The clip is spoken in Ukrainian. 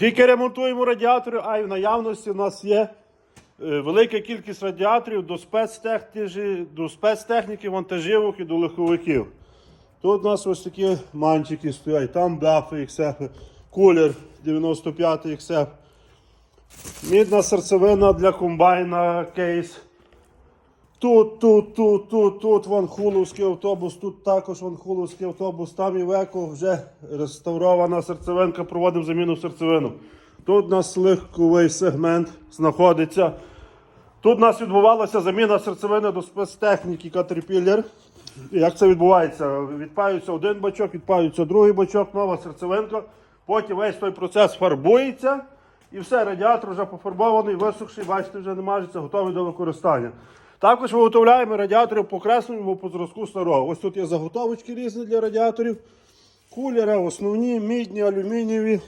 Тільки ремонтуємо радіатори, а й в наявності в нас є е, велика кількість радіаторів до, спецтехніки, до спецтехніки, вантажівок і до легковиків. Тут у нас ось такі манчики стоять, там дафи XF, кулер 95 XF. Мідна серцевина для комбайна кейс. Тут, тут, тут, тут, тут ванхуловський автобус, тут також ванхуловський автобус, там Івеко вже реставрована серцевинка, проводимо заміну серцевину. Тут у нас легковий сегмент знаходиться. Тут у нас відбувалася заміна серцевини до спецтехніки Caterpillar. Як це відбувається? Відпаюється один бачок, відпаюється другий бачок, нова серцевинка. Потім весь той процес фарбується. І все, радіатор вже пофарбований, висохший, бачите, вже не мажеться, готовий до використання. Також виготовляємо радіатори по кресному по зразку старого. Ось тут є заготовочки різні для радіаторів. Кулери, основні, мідні, алюмінієві.